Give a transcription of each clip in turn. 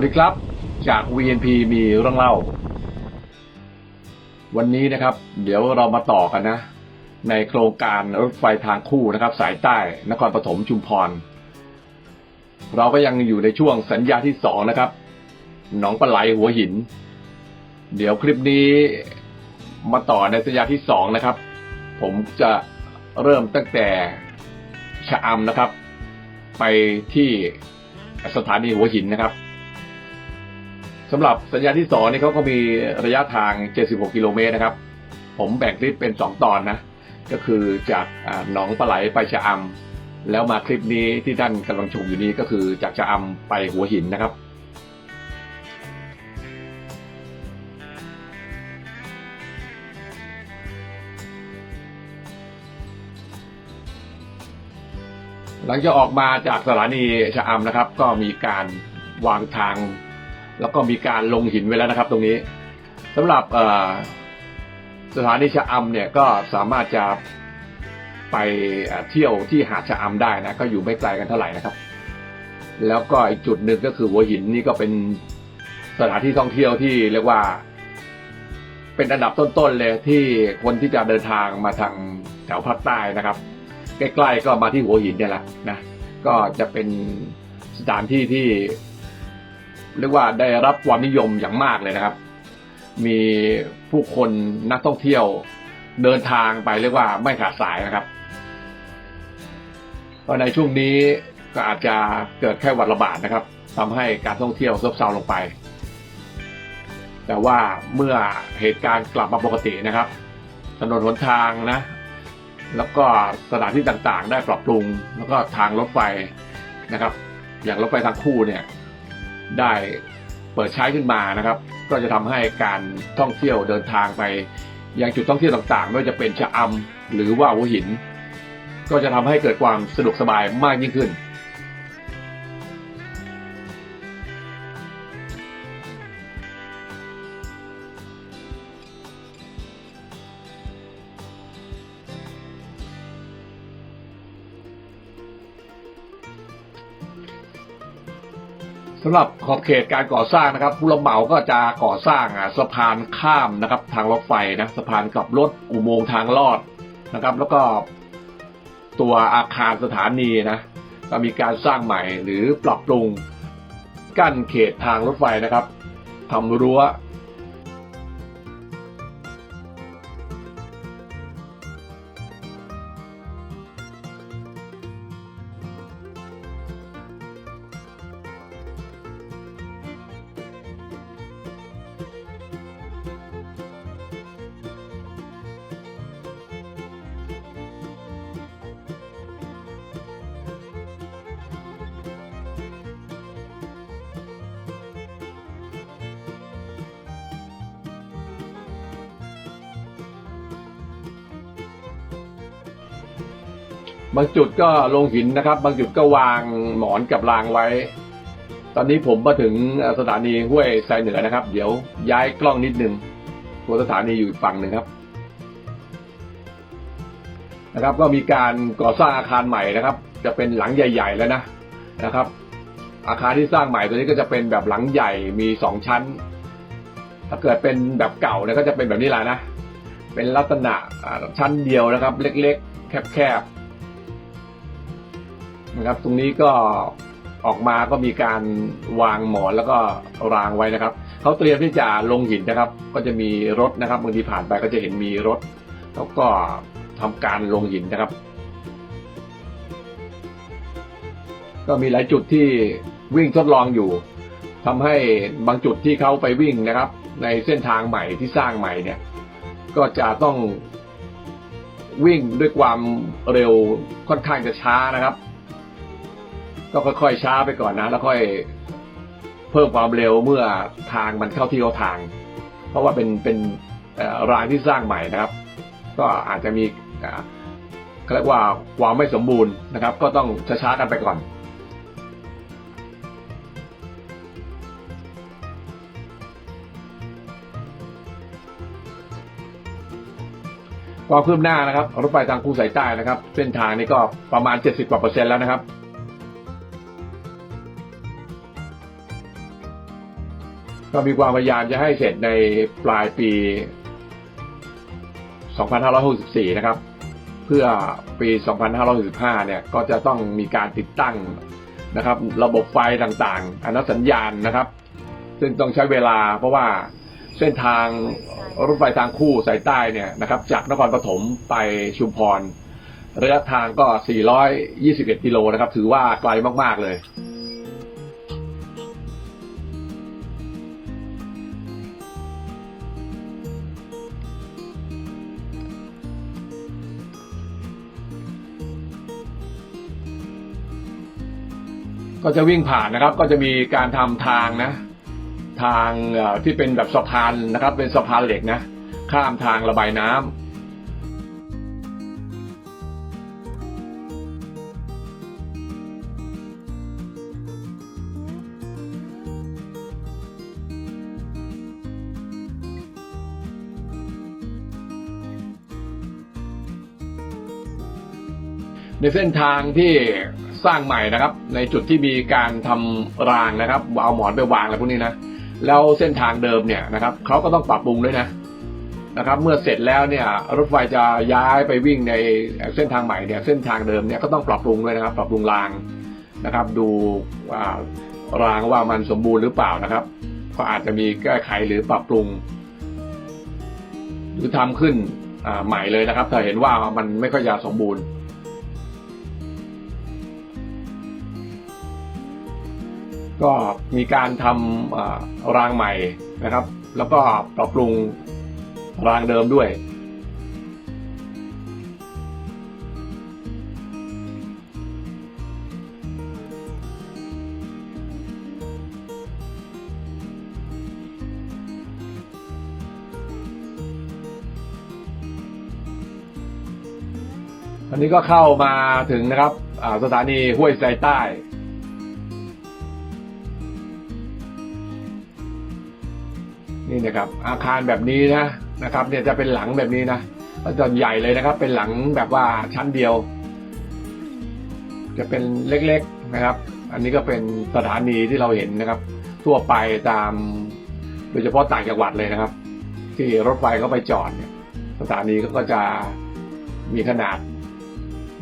สวัสดีครับ จาก VNP มีเรื่องเล่า วันนี้นะครับ เดี๋ยวเรามาต่อกันนะ ในโครงการรถไฟทางคู่นะครับ สายใต้นครปฐมชุมพร เราก็ยังอยู่ในช่วงสัญญาที่สองนะครับหนองปลาไหลหัวหิน เดี๋ยวคลิปนี้มาต่อในสัญญาที่สองนะครับ ผมจะเริ่มตั้งแต่ชะอำนะครับ ไปที่สถานีหัวหินนะครับ สำหรับสัญญาที่สองนี่เขาก็มีระยะทาง 76 กิโลเมตรนะครับ ผมแบ่งคลิปเป็น 2 ตอนนะ ก็คือจากหนองปลาไหลไปชะอำแล้วมาคลิปนี้ที่ท่านกำลังชมอยู่นี้ก็คือจากชะอำไปหัวหินนะครับหลังจากออกมาจากสถานีชะอำนะครับ ก็มีการวางทาง แล้วก็มีการลงหินไว้แล้วนะครับ ตรงนี้สำหรับสถานีชะอำเนี่ยก็สามารถจะไปเอ่อเที่ยวที่หาดชะอำได้นะก็อยู่ไม่ไกลกันเท่าไหร่นะครับ แล้วก็อีกจุดหนึ่งก็คือหัวหินนี่ก็เป็นสถานที่ท่องเที่ยวที่เรียกว่า เป็นอันดับต้นๆเลยที่คนที่จะเดินทางมาทางแถวภาคใต้นะครับ ใกล้ๆก็มาที่หัวหินเนี่ยแหละนะก็จะเป็นสถานที่ที่ เรียกว่าได้รับความนิยมอย่างมากเลยนะครับ มีผู้คนนักท่องเที่ยวเดินทางไปเรียกว่าไม่ขาดสายนะครับเพราะในช่วงนี้ก็อาจจะเกิดแค่วัดระบาดนะครับทำให้การท่องเที่ยวซบเซาลงไป แต่ว่าเมื่อเหตุการณ์กลับมาปกตินะครับ ถนนหนทางนะ แล้วก็สถานที่ต่างๆ ได้ปรับปรุง แล้วก็ทางรถไฟนะครับ อย่างรถไฟทางคู่เนี่ย ได้เปิดใช้ขึ้นมานะครับ ก็จะทำให้การท่องเที่ยวเดินทางไป ยังจุดท่องเที่ยวต่างๆไม่ว่าจะเป็นชะอำหรือว่าหัวหิน ก็จะทำให้เกิดความสะดวกสบายมากยิ่งขึ้น สำหรับขอบเขตการก่อสร้างนะครับ ผู้รับเหมาก็จะก่อสร้างอะสะพานข้ามนะครับ ทางรถไฟนะสะพานกับรถอุโมงค์ทางลอดนะครับ แล้วก็ตัวอาคารสถานีนะก็มีการสร้างใหม่หรือปรับปรุงกั้นเขตทางรถไฟนะครับทำรั้ว บางจุดก็ลงหินนะครับ บางจุดก็วางหมอนกับรางไว้ ตอนนี้ผมมาถึงสถานีห้วยไซเหนือนะครับ เดี๋ยวย้ายกล้องนิดนึงตัวสถานีอยู่ฝั่งหนึ่งครับ นะครับ ก็มีการก่อสร้างอาคารใหม่นะครับ จะเป็นหลังใหญ่ ๆ แล้วนะนะครับ อาคารที่สร้างใหม่ตัวนี้ก็จะเป็นแบบหลังใหญ่มีสองชั้น ถ้าเกิดเป็นแบบเก่าเนี่ยก็จะเป็นแบบนี้แหละนะเป็นลักษณะชั้นเดียวนะครับ เล็กๆ แคบๆ นะครับ ตรงนี้ก็ออกมาก็มีการวางหมอนแล้วก็รางไว้นะครับเขาเตรียมที่จะลงหินนะครับ ก็จะมีรถนะครับบางทีผ่านไปก็จะเห็นมีรถ แล้วก็ทำการลงหินนะครับ ก็มีหลายจุดที่วิ่งทดลองอยู่ทำให้บางจุดที่เขาไปวิ่งนะครับ ในเส้นทางใหม่ที่สร้างใหม่เนี่ย ก็จะต้องวิ่งด้วยความเร็วค่อนข้างจะช้านะครับ ก็ค่อยๆช้าไปก่อนนะ แล้วค่อยเพิ่มความเร็วเมื่อทางมันเข้าที่เข้าทาง เพราะว่าเป็นเป็นรางที่สร้างใหม่นะครับ ก็อาจจะมีอ่าเขาเรียกว่าความไม่สมบูรณ์นะครับ ก็ต้องช้าๆกันไปก่อนความคืบหน้านะครับรถไฟทางคูสายใต้นะครับ เส้นทางนี้ก็ประมาณ 70กว่าเปอร์เซ็นต์แล้วนะครับ ก็มีความพยายามจะให้เสร็จในปลายปี 2564 นะครับ เพื่อปี 2565 เนี่ย ก็จะต้องมีการติดตั้งนะครับ ระบบไฟต่างๆ อนุสัญญาณนะครับ ซึ่งต้องใช้เวลาเพราะว่าเส้นทางรถไฟทางคู่สายใต้เนี่ยนะครับ จากนครปฐมไปชุมพร ระยะทางก็ 421 กิโลนะครับ ถือว่าไกลมากๆเลย ก็จะวิ่งผ่านนะครับ ก็จะมีการทำทางนะ ทางที่เป็นแบบสะพานนะครับ เป็นสะพานเหล็กนะ ข้ามทางระบายน้ำในเส้นทางที่ สร้างใหม่นะครับ ในจุดที่มีการทำรางนะครับเอาหมอนไปวางอะไรพวกนี้นะแล้วเส้นทางเดิมเนี่ยนะครับเขาก็ต้องปรับปรุงด้วยนะนะครับ เมื่อเสร็จแล้วเนี่ยรถไฟจะย้ายไปวิ่งในเส้นทางใหม่เนี่ยเส้นทางเดิมเนี่ยก็ต้องปรับปรุงด้วยนะครับ ปรับปรุงรางนะครับ ดูว่ารางว่ามันสมบูรณ์หรือเปล่านะครับก็อาจจะมีแก้ไขหรือปรับปรุง หรือทำขึ้นใหม่เลยนะครับถ้าเห็นว่ามันไม่ค่อยจะสมบูรณ์ ก็มีการทำรางใหม่นะครับ แล้วก็ปรับปรุงรางเดิมด้วย อันนี้ก็เข้ามาถึงนะครับสถานีห้วยไซใต้ นี่นะครับ อาคารแบบนี้นะนะครับ เนี่ยจะเป็นหลังแบบนี้นะก็จะใหญ่เลยนะครับ เป็นหลังแบบว่าชั้นเดียว จะเป็นเล็กๆนะครับ อันนี้ก็เป็นสถานีที่เราเห็นนะครับ ทั่วไปตาม โดยเฉพาะต่างจังหวัดเลยนะครับ ที่รถไฟเขาไปจอดเนี่ยสถานีก็จะมีขนาด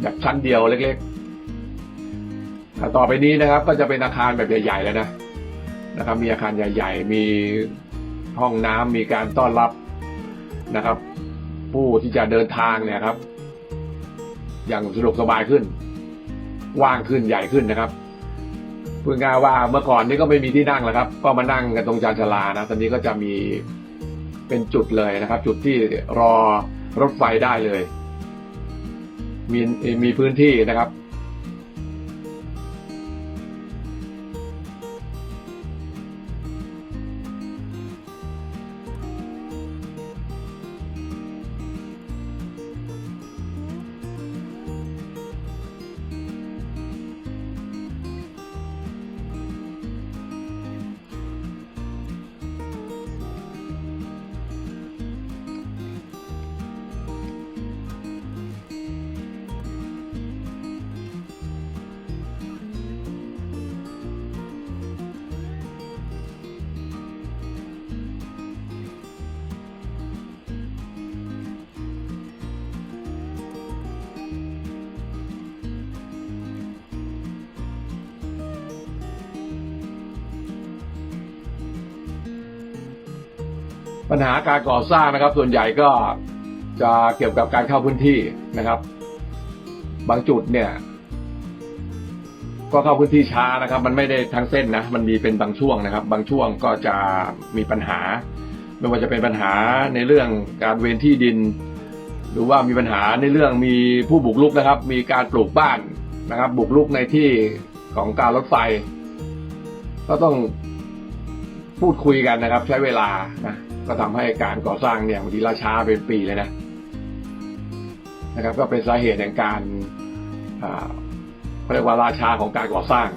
แบบชั้นเดียวเล็กๆอ่ต่อไปนี้นะครับ ก็จะเป็นอาคารแบบใหญ่ๆเลยนะนะครับ มีอาคารใหญ่ ๆ มี ห้องน้ำมีการต้อนรับนะครับ ผู้ที่จะเดินทางเนี่ยครับ อย่างสะดวกสบายขึ้นว้างขึ้นใหญ่ขึ้นนะครับพูดง่ายว่าเมื่อก่อนนี้ก็ไม่มีที่นั่งแล้วครับ ก็มานั่งกันตรงจานชาลานะตอนนี้ก็จะมีเป็นจุดเลยนะครับ จุดที่รอรถไฟได้เลย มีมีพื้นที่นะครับ ปัญหาการก่อสร้างนะครับ ส่วนใหญ่ก็จะเกี่ยวกับการเข้าพื้นที่นะครับ บางจุดเนี่ย ก็เข้าพื้นที่ช้านะครับ มันไม่ได้ทั้งเส้นนะมันมีเป็นบางช่วงนะครับ บางช่วงก็จะมีปัญหา ไม่ว่าจะเป็นปัญหาในเรื่องการเวนที่ดิน หรือว่ามีปัญหาในเรื่องมีผู้บุกรุกนะครับ มีการปลูกบ้านนะครับ บุกรุกในที่ของการรถไฟ ก็ต้องพูดคุยกันนะครับ ใช้เวลานะ ก็ทำให้การก่อสร้างเนี่ยบางทีล่าช้าเป็นปีเลยนะนะครับ ก็เป็นสาเหตุแห่งการอ่าเขาเรียกว่าล่าช้าของการก่อสร้าง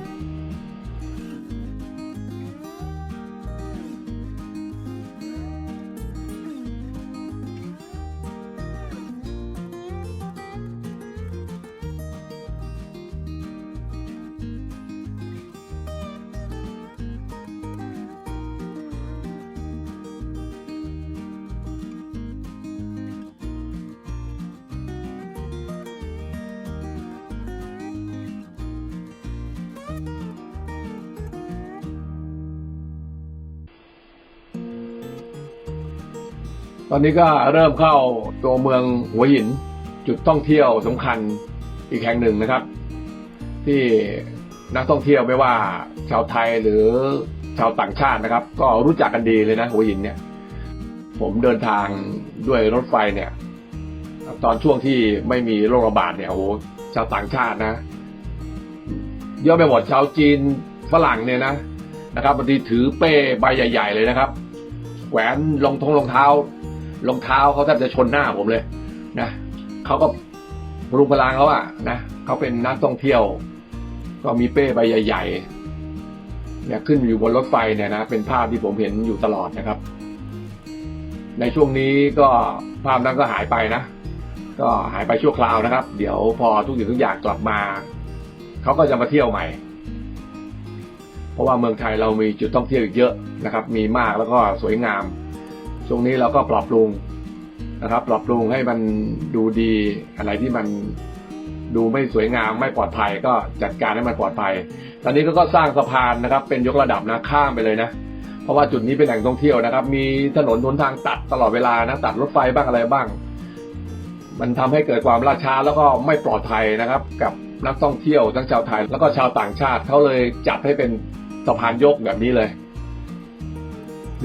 ตอนนี้ก็เริ่มเข้าตัวเมืองหัวหิน จุดท่องเที่ยวสำคัญอีกแห่งหนึ่งนะครับ ที่นักท่องเที่ยวไม่ว่าชาวไทยหรือชาวต่างชาตินะครับ ก็รู้จักกันดีเลยนะหัวหินเนี่ย ผมเดินทางด้วยรถไฟเนี่ย ตอนช่วงที่ไม่มีโรคระบาดเนี่ยโอ้โหชาวต่างชาตินะเยอะไปหมดชาวจีนฝรั่งเนี่ยนะนะครับบางทีถือเป้ใบใหญ่ ๆ เลยนะครับแหวนรองทงรองเท้า รองเท้าเขาแทบจะชนหน้าผมเลยนะเขาก็รุงพลังเขาอะนะเขาเป็นนักท่องเที่ยว ก็มีเป้ใบใหญ่ๆเนี่ยขึ้นอยู่บนรถไฟเนี่ยนะเป็นภาพที่ผมเห็นอยู่ตลอดนะครับ ในช่วงนี้ก็ภาพนั้นก็หายไปนะ ก็หายไปชั่วคราวนะครับ เดี๋ยวพอทุกสิ่งทุกอย่างกลับมาเขาก็จะมาเที่ยวใหม่เพราะว่าเมืองไทยเรามีจุดท่องเที่ยวอีกเยอะนะครับ มีมากแล้วก็สวยงาม ช่วงนี้เราก็ปรับปรุงนะครับ ปรับปรุงให้มันดูดีอะไรที่มันดูไม่สวยงามไม่ปลอดภัยก็จัดการให้มันปลอดภัย ตอนนี้ก็สร้างสะพานนะครับ เป็นยกระดับนะข้ามไปเลยนะ เพราะว่าจุดนี้เป็นแหล่งท่องเที่ยวนะครับ มีถนนหนทางตัดตลอดเวลานะตัดรถไฟบ้างอะไรบ้าง มันทำให้เกิดความล่าช้าแล้วก็ไม่ปลอดภัยนะครับ กับนักท่องเที่ยวทั้งชาวไทย แล้วก็ชาวต่างชาติเขาเลยจัดให้เป็นสะพานยกแบบนี้เลย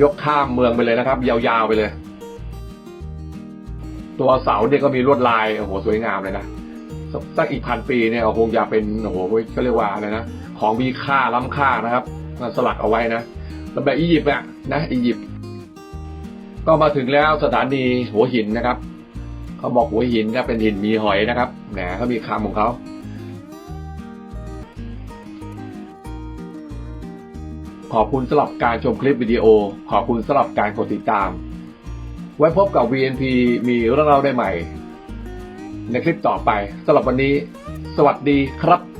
ยกข้ามเมืองไปเลยนะครับ ยาวๆไปเลย ตัวเสาเนี่ยก็มีลวดลายโอ้โหสวยงามเลยนะสักอีกพันปีเนี่ยคงจะเป็นโอ้โหเขาเรียกว่าอะไรนะของมีค่าล้ำค่านะครับสลักเอาไว้นะแล้วแบบอียิปต์อะนะอียิปต์ก็มาถึงแล้วสถานีหัวหินนะครับ เขาบอกหัวหินนะเป็นหินมีหอยนะครับแหมเขามีคำของเขา ขอบคุณสำหรับการชมคลิปวิดีโอ ขอบคุณสำหรับการกดติดตาม ไว้พบกับ VNP มีเรื่องเล่าได้ใหม่ ในคลิปต่อไปสำหรับวันนี้ สวัสดีครับ